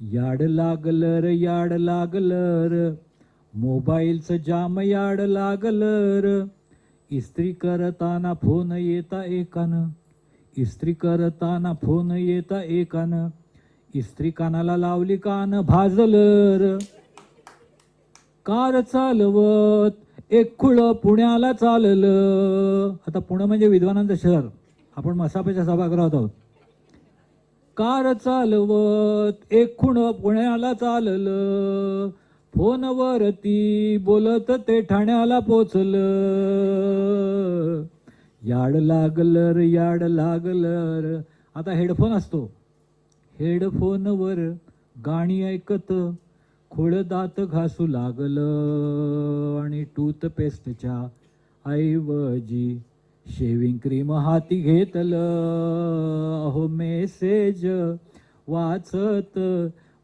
याड लागलं र याड लागलं र मोबाईलचं जाम याड लागलं र इस्त्री करताना फोन येता एकानं. इस्त्री करताना फोन येता एकानं. इस्त्री कानाला लावली कान भाजलं र कार चालवत एक खुळ पुण्याला चाललं. आता पुणे म्हणजे विद्वानांचं शहर. आपण मसापेच्या सभागृहात आहोत. कार चालवत एक खुण पुण्याला चाललं. फोनवरती बोलत ते ठाण्याला पोचलं. याड लागलं र याड लागलं र आता हेडफोन असतो. हेडफोनवर गाणी ऐकत खोळ दात घासू लागलं. आणि टूथपेस्टच्या ऐवजी शेविंग क्रीम हाती घेतलं. अहो मेसेज वाचत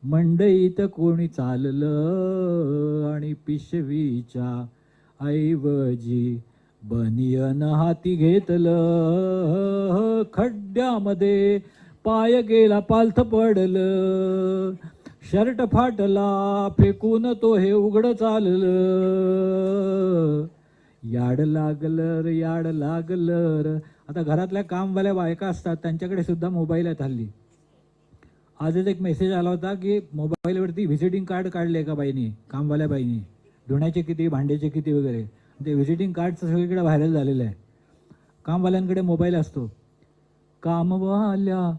मंडईत कोणी चाललं आणि पिशवीच्या ऐवजी बनियन हाती घेतलं. खड्ड्यामध्ये पाय गेला पालथ पडलं. शर्ट फाटला फेकून तो हे उघड चाललं. याड लागलं र याड लागलं र. आता घरातल्या कामवाल्या बायका असतात त्यांच्याकडे सुद्धा मोबाईल आहेत हल्ली. आजच एक मेसेज आला होता की मोबाईलवरती व्हिजिटिंग कार्ड काढले का बाईनी कामवाल्या बाईनी? धुण्याचे किती भांड्याचे किती वगैरे. ते व्हिजिटिंग कार्डचं सगळीकडे व्हायरल झालेलं आहे. कामवाल्यांकडे मोबाईल असतो. कामवाल्या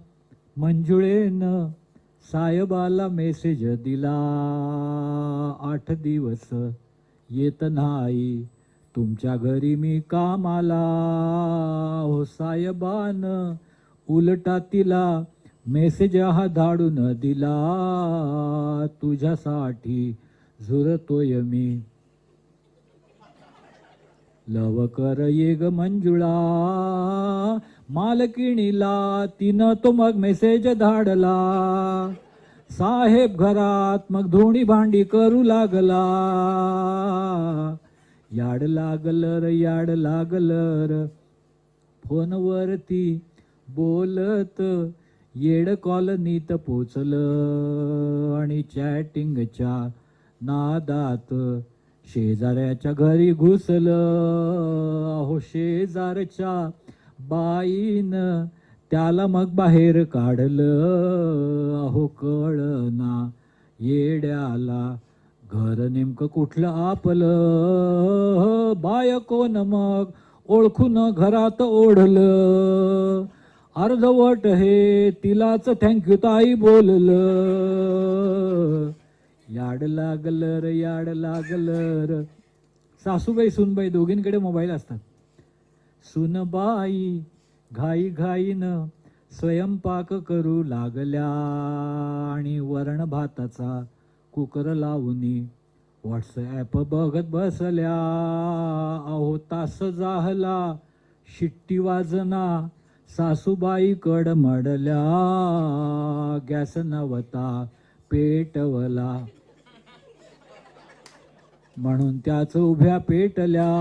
मंजुळेनं साहेबाला मेसेज दिला. आठ दिवस येत नाही. तुमच्या घरी मी कामाला हो साहेबान. उलटा तिला मेसेज हा धाडून दिला तुझ्यासाठी झुरतोय मी. लवकर ये ग मंजुळा. मालकिणीला तिनं तो मग मेसेज धाडला. साहेब घरात मग धोणी भांडी करू लागला. याड लागल र याड लागल र. फोनवरती बोलत येड कॉलनीत पोचलं आणि चॅटिंगच्या नादात शेजाऱ्याच्या घरी घुसलं. अहो शेजारच्या बाईन त्याला मग बाहेर काढलं. अहो कळना येड्याला घर नेमकं कुठलं आपलं? बाय कोण मग ओळखून घरात ओढलं. अर्धवट हे तिलाच थँक्यू ताई बोललं. याड लागलं र याड लागलं र सासूबाई सुनबाई दोघींकडे मोबाईल असतात. सुनबाई घाई घाईनं स्वयंपाक करू लागल्या आणि वरण भाताचा कुकर लावणी. व्हॉट्सॲप बघत बसल्या. अहो तास जाहला शिट्टी वाजना. सासूबाई कड मडल्या. गॅस नवता पेटवला. म्हणून त्याच उभ्या पेटल्या.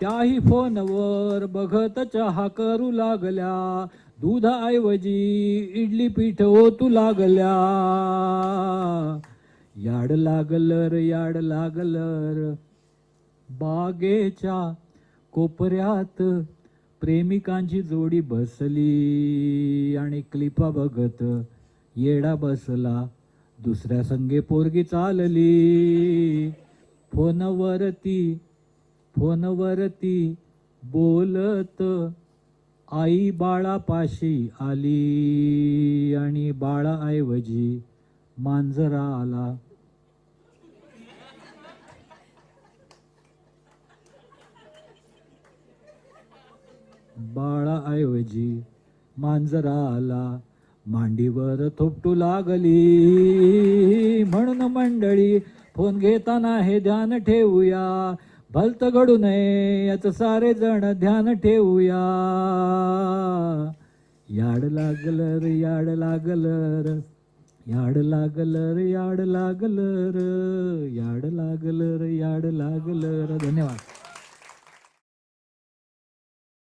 त्याही फोनवर बघत चहा करू लागल्या. दुधाऐवजी इडली पीठ तू लागल्या. याड लागलर याड लागलर बागेच्या कोपऱ्यात प्रेमिकांची जोडी बसली आणि क्लिपा बघत येडा बसला. दुसऱ्या संगे पोरगी चालली. फोनवरती फोनवरती बोलत आई बाळापाशी आली आणि बाळाऐवजी मांजरा आला. बाळाऐवजी मांजरा आला. मांडीवर थोपटू लागली. म्हणून मंडळी फोन घेताना हे ध्यान ठेवूया. भलत घडू नये याच सारे जण ध्यान ठेवूया. याड लागलं र याड लागलं र. याड लागलं र याड लागलं र. याड लागलं र याड लागलं र. धन्यवाद.